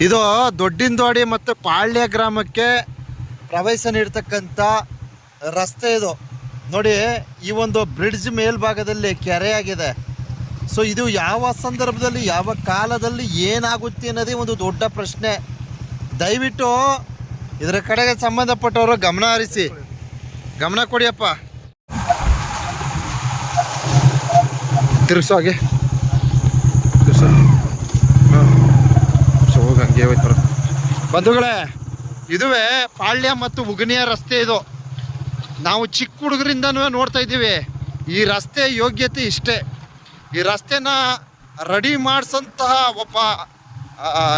ಇದು ದೊಡ್ಡಿಂದೋಡಿ ಮತ್ತು ಪಾಳ್ಯ ಗ್ರಾಮಕ್ಕೆ ಪ್ರವೇಶ ನೀಡ್ತಕ್ಕಂಥ ರಸ್ತೆ ಇದು. ನೋಡಿ, ಈ ಒಂದು ಬ್ರಿಡ್ಜ್ ಮೇಲ್ಭಾಗದಲ್ಲಿ ಕೆರೆಯಾಗಿದೆ. ಸೊ, ಇದು ಯಾವ ಸಂದರ್ಭದಲ್ಲಿ, ಯಾವ ಕಾಲದಲ್ಲಿ ಏನಾಗುತ್ತೆ ಅನ್ನೋದೇ ಒಂದು ದೊಡ್ಡ ಪ್ರಶ್ನೆ. ದಯವಿಟ್ಟು ಇದರ ಕಡೆಗೆ ಸಂಬಂಧಪಟ್ಟವರು ಗಮನ ಹರಿಸಿ. ಗಮನ ಕೊಡಿಯಪ್ಪ. ತಿರ್ಗಿಸೋ ಹಾಗೆ. ಬಂಧುಗಳೇ, ಇದುವೇ ಪಾಳ್ಯ ಮತ್ತು ಉಗನಿಯ ರಸ್ತೆ ಇದು. ನಾವು ಚಿಕ್ಕ ಹುಡುಗರಿಂದ ನೋಡ್ತಾ ಇದ್ದೀವಿ. ಈ ರಸ್ತೆ ಯೋಗ್ಯತೆ ಇಷ್ಟೇ. ಈ ರಸ್ತೆನ ರೆಡಿ ಮಾಡಿಸಂತಹ ಒಬ್ಬ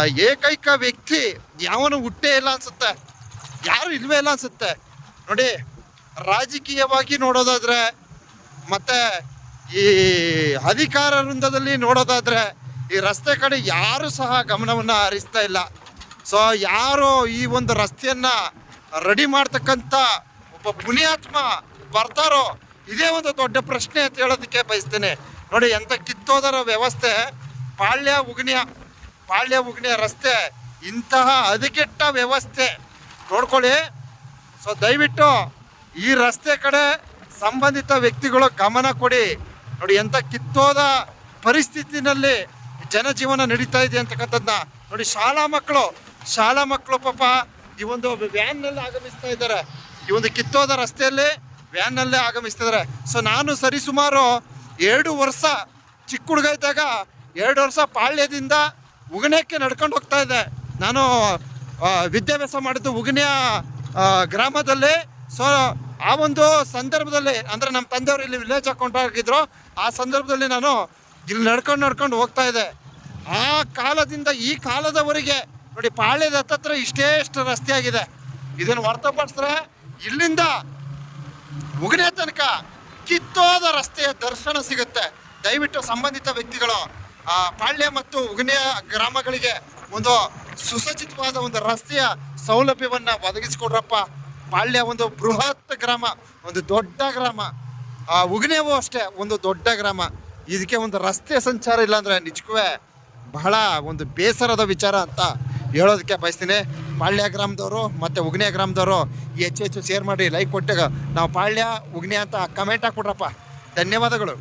ಏಕೈಕ ವ್ಯಕ್ತಿ ಯಾವನು ಹುಟ್ಟೇ ಇಲ್ಲ ಅನ್ಸುತ್ತೆ. ಯಾರು ಇಲ್ವೇ ಇಲ್ಲ ಅನ್ಸುತ್ತೆ. ನೋಡಿ, ರಾಜಕೀಯವಾಗಿ ನೋಡೋದಾದ್ರೆ, ಮತ್ತೆ ಈ ಅಧಿಕಾರ ವೃಂದದಲ್ಲಿ ನೋಡೋದಾದ್ರೆ ಈ ರಸ್ತೆ ಕಡೆ ಯಾರು ಸಹ ಗಮನವನ್ನು ಹರಿಸ್ತಾ ಇಲ್ಲ. ಸೊ ಯಾರು ಈ ಒಂದು ರಸ್ತೆಯನ್ನ ರೆಡಿ ಮಾಡ್ತಕ್ಕಂಥ ಒಬ್ಬ ಪುಣ್ಯಾತ್ಮ ಬರ್ತಾರೋ, ಇದೇ ಒಂದು ದೊಡ್ಡ ಪ್ರಶ್ನೆ ಅಂತ ಹೇಳೋದಕ್ಕೆ ಬಯಸ್ತೇನೆ. ನೋಡಿ ಎಂಥ ಕಿತ್ತೋದರ ವ್ಯವಸ್ಥೆ, ಪಾಳ್ಯ ಉಗ್ನಿಯ ಪಾಳ್ಯ ಉಗ್ನಿಯ ರಸ್ತೆ, ಇಂತಹ ಅದಕ್ಕೆಟ್ಟ ವ್ಯವಸ್ಥೆ. ನೋಡ್ಕೊಳ್ಳಿ. ಸೊ ದಯವಿಟ್ಟು ಈ ರಸ್ತೆ ಕಡೆ ಸಂಬಂಧಿತ ವ್ಯಕ್ತಿಗಳು ಗಮನ ಕೊಡಿ. ನೋಡಿ ಎಂಥ ಕಿತ್ತೋದ ಪರಿಸ್ಥಿತಿನಲ್ಲಿ ಜನಜೀವನ ನಡೀತಾ ಇದೆ ಅಂತಕ್ಕಂಥದ್ದನ್ನ ನೋಡಿ ಶಾಲಾ ಮಕ್ಕಳು ಶಾಲಾ ಮಕ್ಕಳು ಪಾಪ ಈ ಒಂದು ವ್ಯಾನ್ನಲ್ಲಿ ಆಗಮಿಸ್ತಾ ಇದ್ದಾರೆ. ಈ ಒಂದು ಕಿತ್ತೋದ ರಸ್ತೆಯಲ್ಲಿ ವ್ಯಾನ್ನಲ್ಲೇ ಆಗಮಿಸ್ತಾ ಇದ್ದಾರೆ. ಸೊ ನಾನು ಸರಿಸುಮಾರು ಎರಡು ವರ್ಷ ಚಿಕ್ಕ ಹುಡುಗ ಇದ್ದಾಗ, ಎರಡು ವರ್ಷ ಪಾಳ್ಯದಿಂದ ಉಗಣೆಕ್ಕೆ ನಡ್ಕೊಂಡು ಹೋಗ್ತಾ ಇದ್ದೆ. ನಾನು ವಿದ್ಯಾಭ್ಯಾಸ ಮಾಡಿದ್ದು ಉಗನೆಯ ಗ್ರಾಮದಲ್ಲಿ. ಸೊ ಆ ಒಂದು ಸಂದರ್ಭದಲ್ಲಿ, ಅಂದರೆ ನಮ್ಮ ತಂದೆಯವರು ಇಲ್ಲಿ ವಿಲೇಜ್ ಅಕೌಂಟ್ ಹೋಗಿದ್ರು ಆ ಸಂದರ್ಭದಲ್ಲಿ ನಾನು ಇಲ್ಲಿ ನಡ್ಕೊಂಡು ನಡ್ಕೊಂಡು ಹೋಗ್ತಾ ಇದ್ದೆ. ಆ ಕಾಲದಿಂದ ಈ ಕಾಲದವರೆಗೆ ನೋಡಿ ಪಾಳ್ಯದ ಹತ್ತತ್ರ ಇಷ್ಟೇ ಇಷ್ಟು ರಸ್ತೆ ಆಗಿದೆ. ಇದನ್ನು ಹೊರತುಪಡಿಸಿದ್ರೆ ಇಲ್ಲಿಂದ ಮುಗಿನೇ ತನಕ ಕಿತ್ತೋದ ರಸ್ತೆಯ ದರ್ಶನ ಸಿಗುತ್ತೆ. ದಯವಿಟ್ಟು ಸಂಬಂಧಿತ ವ್ಯಕ್ತಿಗಳು, ಆ ಪಾಳ್ಯ ಮತ್ತು ಉಗನೆಯ ಗ್ರಾಮಗಳಿಗೆ ಒಂದು ಸುಸಜ್ಜಿತವಾದ ಒಂದು ರಸ್ತೆಯ ಸೌಲಭ್ಯವನ್ನ ಒದಗಿಸಿಕೊಡ್ರಪ್ಪ. ಪಾಳ್ಯ ಒಂದು ಬೃಹತ್ ಗ್ರಾಮ, ಒಂದು ದೊಡ್ಡ ಗ್ರಾಮ. ಆ ಉಗನೆವು ಅಷ್ಟೇ, ಒಂದು ದೊಡ್ಡ ಗ್ರಾಮ. ಇದಕ್ಕೆ ಒಂದು ರಸ್ತೆ ಸಂಚಾರ ಇಲ್ಲಾಂದರೆ ನಿಜಕ್ಕೂ ಬಹಳ ಒಂದು ಬೇಸರದ ವಿಚಾರ ಅಂತ ಹೇಳೋದಕ್ಕೆ ಬಯಸ್ತೀನಿ. ಪಾಳ್ಯ ಗ್ರಾಮದವರು ಮತ್ತು ಉಗ್ನಿಯ ಗ್ರಾಮದವರು ಹೆಚ್ಚು ಹೆಚ್ಚು ಶೇರ್ ಮಾಡಿ ಲೈಕ್ ಕೊಟ್ಟಾಗ ನಾವು ಪಾಳ್ಯ, ಉಗ್ನಿ ಅಂತ ಕಮೆಂಟ್ ಹಾಕ್ಬಿಟ್ರಪ್ಪ. ಧನ್ಯವಾದಗಳು.